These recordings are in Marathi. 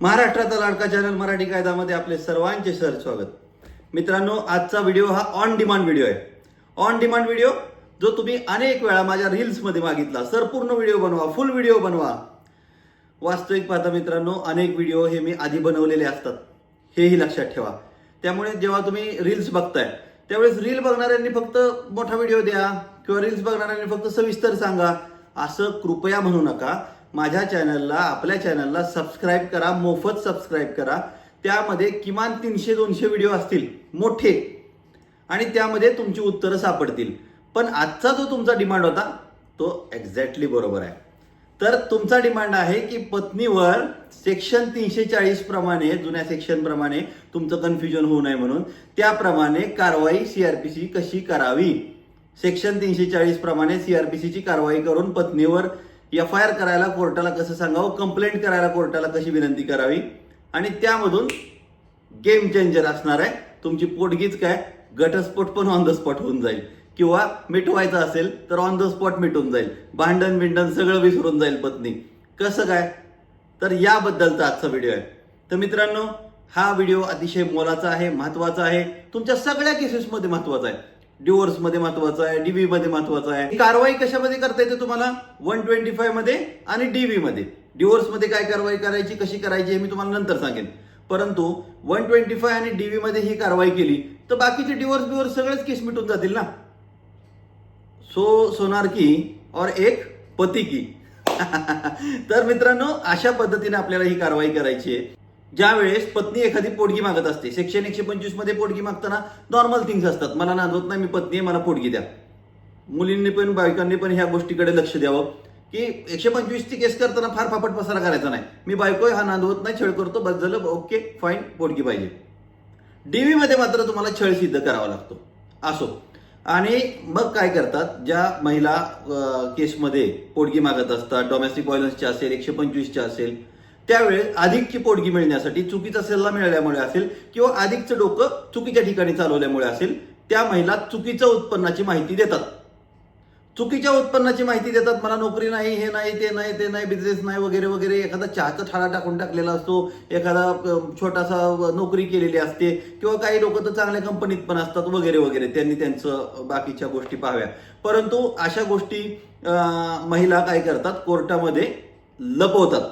महाराष्ट्राचा लाडका चॅनल मराठी कायदामध्ये आपले सर्वांचे सर स्वागत. मित्रांनो आजचा व्हिडिओ हा ऑन डिमांड व्हिडिओ आहे. ऑन डिमांड व्हिडिओ जो तुम्ही अनेक वेळा माझ्या रील्समध्ये मागितला. सर पूर्ण व्हिडिओ बनवा फुल व्हिडिओ बनवा. वास्तविक पाहता मित्रांनो अनेक व्हिडिओ हे मी आधी बनवलेले असतात. हेही लक्षात ठेवा. त्यामुळे जेव्हा तुम्ही रील्स बघताय त्यावेळेस रील बघणाऱ्यांनी फक्त मोठा व्हिडिओ द्या किंवा रील्स बघणाऱ्यांनी फक्त सविस्तर सांगा. असं कृपया म्हणू नका. माझ्या चॅनलला आपल्या चॅनलला सबस्क्राईब करा मोफत सबस्क्राईब करा. त्यामध्ये किमान तीनशे दोनशे व्हिडिओ असतील मोठे. आणि त्यामध्ये तुमची उत्तरं सापडतील. पण आजचा जो तुमचा डिमांड होता तो एक्झॅक्टली बरोबर आहे. तर तुमचा डिमांड आहे की पत्नीवर सेक्शन तीनशे चाळीस प्रमाणे जुन्या सेक्शन प्रमाणे तुमचं कन्फ्युजन होऊ नये म्हणून त्याप्रमाणे कारवाई सीआरपीसी कशी करावी? सेक्शन तीनशे चाळीस प्रमाणे सीआरपीसीची कारवाई करून पत्नीवर एफ आय आर करायला कोर्टाला कसं सांगावं? कंप्लेंट करायला कोर्टाला कशी विनंती करावी? आणि त्यामधून गेम चेंजर असणार आहे. तुमची पोटगीच काय? घटस्फोट पण ऑन द स्पॉट होऊन जाईल. किंवा मिटवायचं असेल तर ऑन द स्पॉट मिटून जाईल. भांडण बिंडण सगळं विसरून जाईल पत्नी. कसं काय? तर याबद्दलचा आजचा व्हिडिओ आहे. तर मित्रांनो हा व्हिडिओ अतिशय मोलाचा आहे महत्त्वाचा आहे. तुमच्या सगळ्या केसेसमध्ये महत्त्वाचा आहे. डिवोर्समध्ये महत्त्वाचा आहे डीबी मध्ये महत्त्वाचा आहे. कारवाई कशामध्ये करता येते तुम्हाला? वन ट्वेंटी फायमध्ये आणि डीबी मध्ये. डिवोर्समध्ये काय कारवाई करायची कशी करायची हे मी तुम्हाला नंतर सांगेन. परंतु वन ट्वेंटी फाय आणि डीबी मध्ये ही कारवाई केली तर बाकीचे डिवोर्स बिवोर्स सगळेच केस मिटून जातील ना? सो सोनार की और एक पती की. तर मित्रांनो अशा पद्धतीने आपल्याला ही कारवाई करायची आहे. ज्या वेळेस पत्नी एखादी पोटगी मागत असते. सेक्शन एकशे पंचवीसमध्ये पोटगी मागताना नॉर्मल थिंग्स असतात. मला नांदवत नाही मी पत्नी आहे मला पोटगी द्या. मुलींनी पण बायकांनी पण ह्या गोष्टीकडे लक्ष द्यावं. की एकशे पंचवीसची केस करताना फार फापट पसारा करायचा नाही. मी बायको हा नांदवत नाही छळ करतो बस झालं ओके फाईन पोटगी पाहिजे. डीव्ही मध्ये मात्र तुम्हाला छळ सिद्ध करावा लागतो. असो. आणि मग काय करतात? ज्या महिला केसमध्ये पोटगी मागत असतात डोमेस्टिक व्हायलन्सच्या असेल एकशे पंचवीसच्या असेल त्यावेळेस अधिकची पोटगी मिळण्यासाठी चुकीचा सल्ला मिळाल्यामुळे असेल किंवा अधिकचं डोकं चुकीच्या ठिकाणी चालवल्यामुळे असेल त्या महिला चुकीच्या उत्पन्नाची माहिती देतात. चुकीच्या उत्पन्नाची माहिती देतात मला नोकरी नाही हे नाही ते नाही ते नाही बिझनेस नाही वगैरे वगैरे. एखादा चहाचा थाळा टाकून टाकलेला असतो एखादा छोटासा नोकरी केलेली असते किंवा काही लोक तर चांगल्या कंपनीत पण असतात वगैरे वगैरे. त्यांनी त्यांचं बाकीच्या गोष्टी पाहाव्या. परंतु अशा गोष्टी महिला काय करतात? कोर्टामध्ये लपवतात.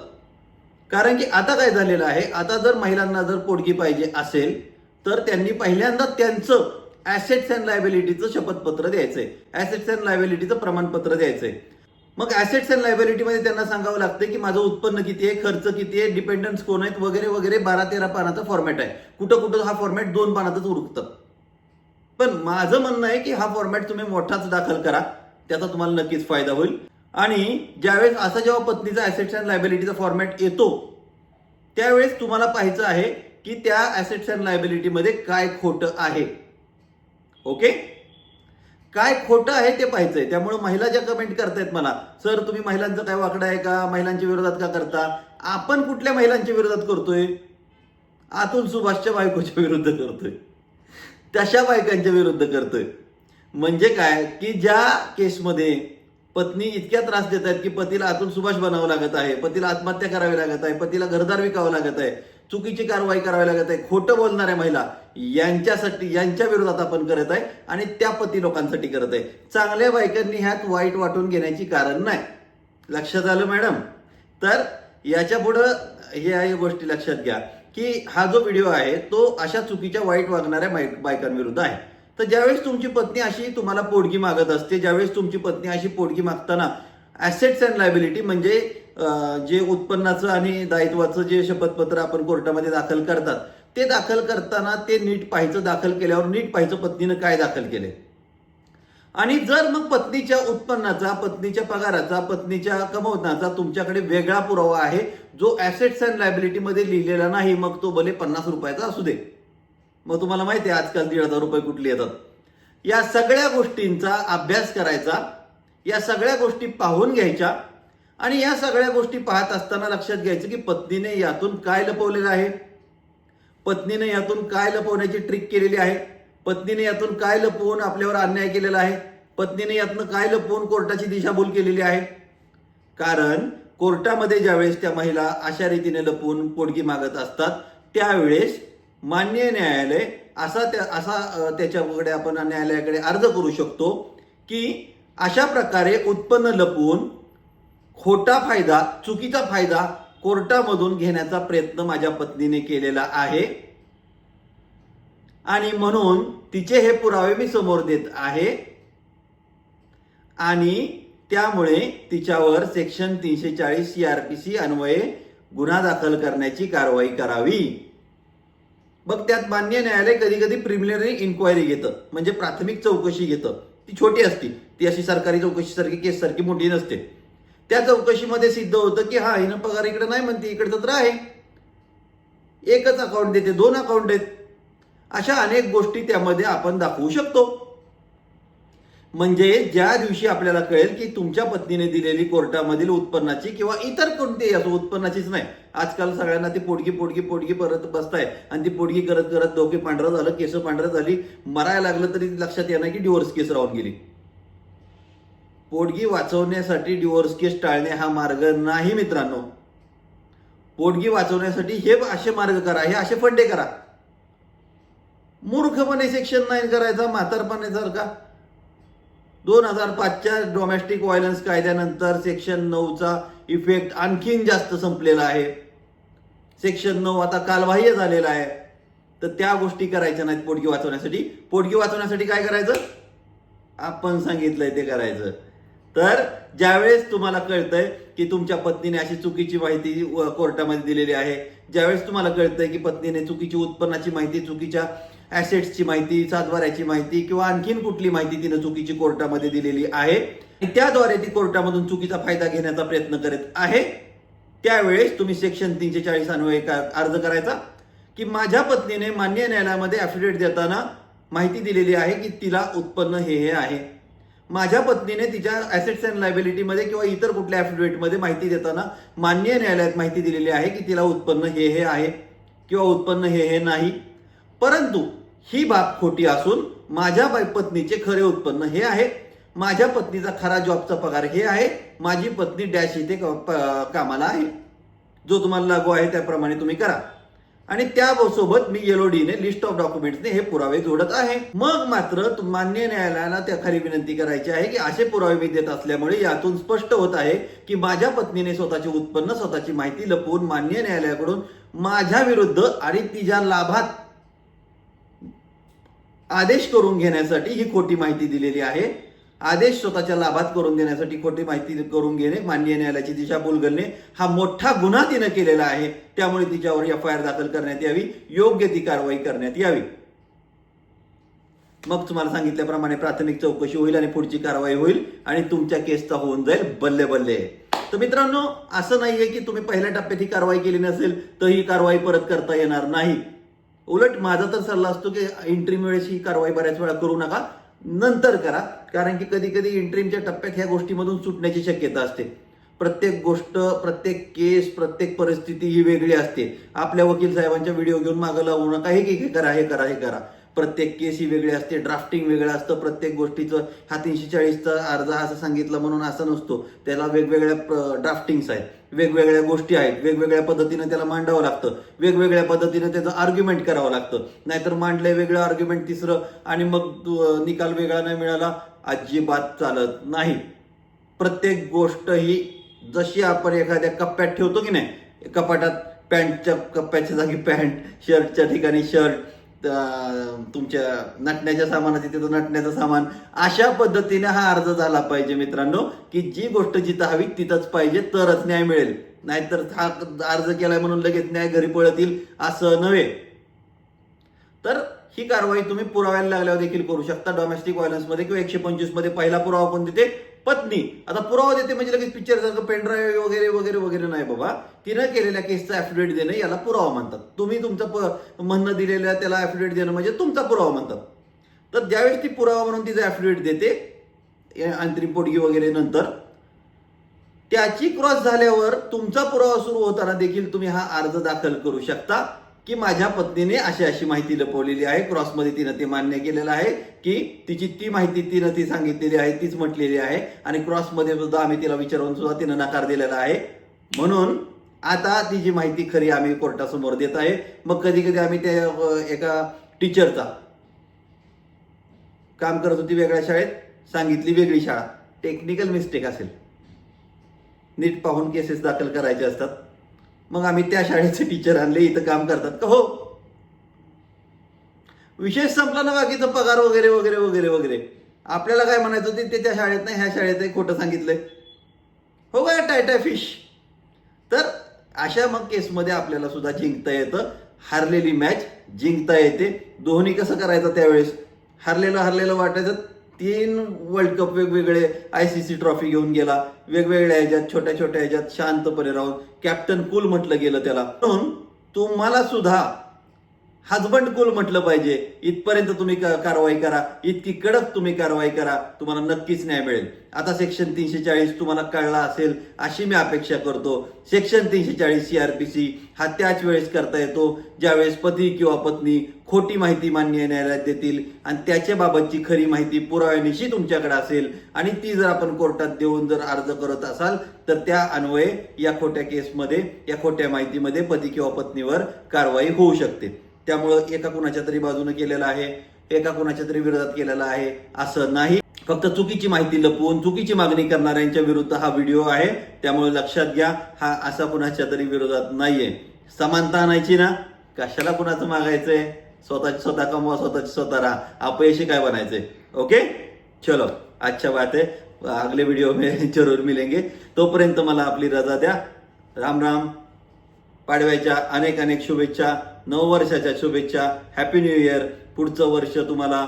कारण की आता काय झालेलं आहे? आता जर महिलांना जर पोटगी पाहिजे असेल तर त्यांनी पहिल्यांदा त्यांचं ॲसेट्स अँड लायबिलिटीचं शपथपत्र द्यायचंय. ॲसेट्स अँड लायबिलिटीचं प्रमाणपत्र द्यायचंय. मग ॲसेट्स अँड लायबिलिटीमध्ये त्यांना सांगावं लागतं की माझं उत्पन्न किती आहे खर्च किती आहे डिपेंडन्स कोण आहेत वगैरे वगैरे बारा तेरा पानाचा फॉर्मॅट आहे. कुठं कुठं हा फॉर्मॅट दोन पानातच उरकतं पण माझं म्हणणं आहे की हा फॉर्मॅट तुम्ही मोठाच दाखल करा. त्याचा तुम्हाला नक्कीच फायदा होईल. आणि ज्यावेळेस असा जेव्हा पत्नीचा ॲसेट्स अँड लायबिलिटीचा फॉर्मॅट येतो त्यावेळेस तुम्हाला पाहायचं आहे की त्या ॲसेट्स अँड लायबिलिटीमध्ये काय खोटं आहे. ओके काय खोटं आहे ते पाहायचंय. त्यामुळे महिला ज्या कमेंट करतायत मला सर तुम्ही महिलांचं काय वाकडं आहे का? महिलांच्या विरोधात का करता? आपण कुठल्या महिलांच्या विरोधात करतोय? आतून सुभाषच्या बायकोच्या विरुद्ध करतोय. तशा बायकांच्या विरुद्ध करतोय. म्हणजे काय? की ज्या केसमध्ये पत्नी इतक्या त्रास देत आहेत की पतीला आतून सुभाष बनावं लागत आहे पतीला आत्महत्या करावी लागत आहे पतीला घरदार विकावं लागत आहे चुकीची कारवाई करावी लागत आहे खोटं बोलणाऱ्या महिला यांच्यासाठी यांच्या विरोधात आपण करत आहे आणि त्या पती लोकांसाठी करत आहे. चांगल्या बायकांनी ह्यात वाईट वाटून घेण्याची कारण नाही. लक्षात आलं मॅडम? तर याच्या पुढं ह्या गोष्टी लक्षात घ्या की हा जो व्हिडिओ आहे तो अशा चुकीच्या वाईट वागणाऱ्या बायकांविरुद्ध आहे. तर ज्यावेळेस तुमची पत्नी अशी तुम्हाला पोटगी मागत असते ज्यावेळेस तुमची पत्नी अशी पोटगी मागताना ॲसेट्स अँड लायबिलिटी म्हणजे जे उत्पन्नाचं आणि दायित्वाचं जे शपथपत्र आपण कोर्टामध्ये दाखल करतात ते दाखल करताना ते नीट पाहायचं दाखल केल्यावर नीट पाहायचं पत्नीनं काय दाखल केले आणि जर मग पत्नीच्या उत्पन्नाचा पत्नीच्या पगाराचा पत्नीच्या कमवण्याचा तुमच्याकडे वेगळा पुरावा आहे जो ॲसेट्स अँड लायबिलिटीमध्ये लिहिलेला नाही मग तो भले पन्नास रुपयाचा असू दे. मग तुम्हाला माहिती आहे आजकाल दीड हजार रुपये कुठले येतात. या सगळ्या गोष्टींचा अभ्यास करायचा या सगळ्या गोष्टी पाहून घ्यायच्या आणि या सगळ्या गोष्टी पाहत असताना लक्षात घ्यायचं की पत्नीने यातून काय लपवलेलं आहे. पत्नीने यातून काय लपवण्याची ट्रिक केलेली आहे. पत्नीने यातून काय लपवून आपल्यावर अन्याय केलेला आहे. पत्नीने यातनं काय लपवून कोर्टाची दिशाभूल केलेली आहे. कारण कोर्टामध्ये ज्यावेळेस त्या महिला अशा रीतीने लपवून पोटगी मागत असतात त्यावेळेस मान्य न्यायालय असा त्या असा त्याच्याकडे आपण न्यायालयाकडे अर्ज करू शकतो की अशा प्रकारे उत्पन्न लपवून खोटा फायदा चुकीचा फायदा कोर्टामधून घेण्याचा प्रयत्न माझ्या पत्नीने केलेला आहे. आणि म्हणून तिचे हे पुरावे मी समोर देत आहे. आणि त्यामुळे तिच्यावर सेक्शन तीनशे चाळीस सी आर पी सी अन्वये गुन्हा दाखल करण्याची कारवाई करावी. बघ त्यात मान्य न्यायालय कधी कधी प्रिमिनरी इन्क्वायरी घेतं. म्हणजे प्राथमिक चौकशी घेतं. ती छोटी असती. ती अशी सरकारी चौकशी सारखी केस सारखी मोठी नसते. त्या चौकशीमध्ये सिद्ध होतं की हा हिनं पगार इकडे नाही म्हणते इकडचं तर आहे. एकच अकाउंट देते दोन अकाउंट आहेत. अशा अनेक गोष्टी त्यामध्ये आपण दाखवू शकतो. म्हणजे ज्या दिवशी आपल्याला कळेल की तुमच्या पत्नीने दिलेली कोर्टामधील उत्पन्नाची किंवा इतर कोणतीही असो उत्पन्नाचीच नाही. आजकाल सगळ्यांना ती पोटगी पोटगी पोटगी परत बसताय. आणि ती पोटगी करत करत डोके पांढरं झालं केस पांढरं झाली. मरायला लागलं तरी लक्षात येणार की डिवोर्स केस राहून गेली. पोटगी वाचवण्यासाठी डिवोर्स केस टाळणे हा मार्ग नाही मित्रांनो. पोटगी वाचवण्यासाठी हे असे मार्ग करा हे असे फंडे करा. मूर्खपणे सेक्शन नाईन करायचा का. दोन हजार पाचच्या डोमेस्टिक व्हायलन्स कायद्यानंतर सेक्शन नऊचा इफेक्ट आणखीन जास्त संपलेला आहे. सेक्शन नऊ आता कालबाह्य झालेला आहे. तर त्या गोष्टी करायच्या नाहीत पोटगी वाचवण्यासाठी. पोटगी वाचवण्यासाठी काय करायचं? आपण सांगितलंय ते करायचं. तर ज्यावेळेस तुम्हाला कळतंय की तुमच्या पत्नीने अशी चुकीची माहिती कोर्टामध्ये दिलेली आहे ज्यावेळेस तुम्हाला कळतंय की पत्नीने चुकीची उत्पन्नाची माहिती चुकीच्या ऍसेट्सची माहिती सातबाऱ्याची माहिती किंवा आणखीन कुठली माहिती तिनं चुकीची कोर्टामध्ये दिलेली आहे. त्याद्वारे ती कोर्टामधून चुकीचा फायदा घेण्याचा प्रयत्न करत आहे. त्यावेळेस तुम्ही सेक्शन तीनशे चाळीस अन्वये अर्ज करायचा की माझ्या पत्नीने मान्य न्यायालयामध्ये ॲफिडेविट देताना माहिती दिलेली आहे की तिला उत्पन्न हे हे आहे. माझ्या पत्नीने तिच्या ऍसेट्स अँड लायबिलिटीमध्ये किंवा इतर कुठल्या ॲफिडेविटमध्ये माहिती देताना मान्य न्यायालयात माहिती दिलेली आहे की तिला उत्पन्न हे हे आहे किंवा उत्पन्न हे हे नाही. परंतु ही बाब खोटी असून माझ्या पत्नीचे खरे उत्पन्न हे आहे माझ्या पत्नीचा खरा जॉबचा पगार हे आहे माझी पत्नी डॅश इथे क- कामाला आहे. जो तुम्हाला लागू आहे त्याप्रमाणे तुम्ही करा. आणि त्यासोबत मी एलओडीने लिस्ट ऑफ डॉक्युमेंट्सने हे पुरावे जोडत आहे. मग मात्र मान्य न्यायालयाला त्या खरी विनंती करायची आहे की असे पुरावे मी देत असल्यामुळे यातून स्पष्ट होत आहे की माझ्या पत्नीने स्वतःचे उत्पन्न स्वतःची माहिती लपवून मान्य न्यायालयाकडून माझ्या विरुद्ध आणि तिच्या लाभात आदेश करून घेण्यासाठी ही खोटी माहिती दिलेली आहे. आदेश स्वतःच्या लाभात करून देण्यासाठी खोटी माहिती करून घेणे मान्य न्यायालयाची दिशाभूल करणे हा मोठा गुन्हा तिनं केलेला आहे. त्यामुळे तिच्यावर एफ आय आर दाखल करण्यात यावी. योग्य ती कारवाई करण्यात यावी. मग तुम्हाला सांगितल्याप्रमाणे प्राथमिक चौकशी होईल आणि पुढची कारवाई होईल आणि तुमच्या केसचा होऊन जाईल बल्ले बल्ले. तर मित्रांनो असं नाहीये की तुम्ही पहिल्या टप्प्यात ही कारवाई केली नसेल तर ही कारवाई परत करता येणार नाही. उलट माझा तर सल्ला असतो की इंट्रीम वेळेस ही कारवाई बऱ्याच वेळा करू नका. नंतर करा. कारण की कधी कधी इंट्रीमच्या टप्प्यात ह्या गोष्टीमधून सुटण्याची शक्यता असते. प्रत्येक गोष्ट प्रत्येक केस प्रत्येक परिस्थिती ही वेगळी असते. आपल्या वकील साहेबांच्या व्हिडिओ घेऊन मागं लावू नका. हे हे करा हे करा हे करा. प्रत्येक केस ही वेगळी असते ड्राफ्टिंग वेगळं असतं प्रत्येक गोष्टीचं हा तीनशे चाळीसचा अर्ज असं सांगितलं म्हणून असं नसतो. त्याला वेगवेगळ्या ड्राफ्टिंग्स आहेत. वेगवेगळ्या गोष्टी आहेत. वेगवेगळ्या पद्धतीनं त्याला मांडावं लागतं. वेगवेगळ्या पद्धतीनं त्याचं आर्ग्युमेंट करावं लागतं. नाहीतर मांडलंय वेगळं आर्ग्युमेंट तिसरं आणि मग निकाल वेगळा नाही मिळाला अजिबात चालत नाही. प्रत्येक गोष्ट ही जशी आपण एखाद्या कप्प्यात ठेवतो की नाही कपाटात पॅन्टच्या कप्प्याच्या जागी पॅन्ट शर्टच्या ठिकाणी शर्ट तुमच्या नटण्याच्या सामानाची तिथं नटण्याचं सामान. अशा पद्धतीने हा अर्ज झाला पाहिजे मित्रांनो की जी गोष्ट जिथं हवी तिथंच पाहिजे तरच न्याय मिळेल. नाहीतर हा अर्ज केलाय म्हणून लगेच न्याय घरी पळतील असं नव्हे. तर ही कारवाई तुम्ही पुराव्याला लागल्यावर देखील करू शकता. डोमेस्टिक व्हायलन्समध्ये किंवा एकशे पंचवीसमध्ये पहिला पुरावा पण देते पत्नी. आता पुरावा देते म्हणजे लगेच पिक्चर सारखं पेनड्राईव्ह वगैरे वगैरे वगैरे नाही बाबा. तिनं केलेल्या केसचा ऍफिडेविट देणं याला पुरावा म्हणतात. तुम्ही तुमचं प- म्हणणं दिलेलं त्याला ऍफिडेविट देणं म्हणजे तुमचा पुरावा म्हणतात. तर ज्यावेळेस ती पुरावा म्हणून तिचं ऍफिडेविट देते अंतरिम पोटगी वगैरे नंतर त्याची क्रॉस झाल्यावर तुमचा पुरावा सुरू होताना देखील तुम्ही हा अर्ज दाखल करू शकता. की माझ्या पत्नीने अशी अशी माहिती लपवलेली आहे. क्रॉसमध्ये तिनं ते मान्य केलेलं आहे की तिची ती माहिती तिनं ती सांगितलेली आहे तीच म्हटलेली आहे. आणि क्रॉसमध्ये सुद्धा आम्ही तिला विचारून सुद्धा तिनं नकार दिलेला आहे. म्हणून आता ती जी माहिती खरी आम्ही कोर्टासमोर देत आहे. मग कधी कधी आम्ही त्या एका टीचरचा काम करत होती वेगळ्या शाळेत सांगितली वेगळी शाळा. टेक्निकल मिस्टेक असेल. नीट पाहून केसेस दाखल करायचे असतात. मग आम्ही त्या शाळेचे टीचर आणले इथं काम करतात. का हो? विशेष संपला ना बाकीचं पगार वगैरे वगैरे वगैरे वगैरे. आपल्याला काय म्हणायचं ते ते त्या शाळेत नाही ह्या शाळेत नाही खोटं सांगितलंय. हो काय टायटाय फिश? तर अशा मग केसमध्ये आपल्याला सुद्धा जिंकता येतं. हारलेली मॅच जिंकता येते. दोन्ही कसं करायचं त्यावेळेस? हरलेलं हरलेलं वाटायचं. तीन वर्ल्ड कप वेगवेगळे आय सी सी ट्रॉफी घेऊन गेला. वेगवेगळ्या ह्याच्यात छोट्या छोट्या ह्याच्यात शांतपणे राहून कॅप्टन कूल म्हटलं गेलं त्याला. म्हणून तुम्हाला सुद्धा हजबंड कुल म्हटलं पाहिजे. इथपर्यंत तुम्ही कारवाई करा. इतकी कडक तुम्ही कारवाई करा तुम्हाला नक्कीच न्याय मिळेल. आता सेक्शन तीनशे चाळीस तुम्हाला कळला असेल अशी मी अपेक्षा करतो. सेक्शन तीनशे चाळीस सीआरपीसी हा त्याच वेळेस करता येतो ज्यावेळेस पती किंवा पत्नी खोटी माहिती मान्य न्यायालयात देतील आणि त्याच्या बाबतची खरी माहिती पुराव्यानिशी तुमच्याकडे असेल आणि ती जर आपण कोर्टात देऊन जर अर्ज करत असाल तर त्या अन्वये या खोट्या केसमध्ये या खोट्या माहितीमध्ये पती किंवा पत्नीवर कारवाई होऊ शकते. त्यामुळं एका कुणाच्या तरी बाजूने केलेलं आहे एका कुणाच्या तरी विरोधात केलेला आहे असं नाही. फक्त चुकीची माहिती लपवून चुकीची मागणी करणाऱ्यांच्या विरुद्ध हा व्हिडिओ आहे. त्यामुळे लक्षात घ्या हा असा कुणाच्या तरी विरोधात नाहीये. समानता आणायची ना? कशाला कुणाचं मागायचंय? स्वतःची स्वतः कमवा स्वतःची स्वतः राहा. अपयशी काय बनायचंय? ओके? चलो अच्छा बात आहे अगले व्हिडिओ में जरूर मिलेंगे. तोपर्यंत मला आपली रजा द्या. राम राम. पाडव्याच्या अनेक अनेक शुभेच्छा. नववर्षाच्या शुभेच्छा. हॅपी न्यू इयर पुढचं वर्ष तुम्हाला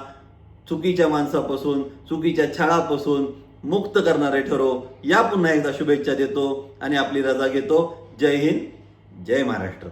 चुकीच्या माणसापासून चुकीच्या छळापासून मुक्त करणारे ठरो. या पुन्हा एकदा शुभेच्छा देतो आणि आपली रजा घेतो. जय हिंद जय महाराष्ट्र.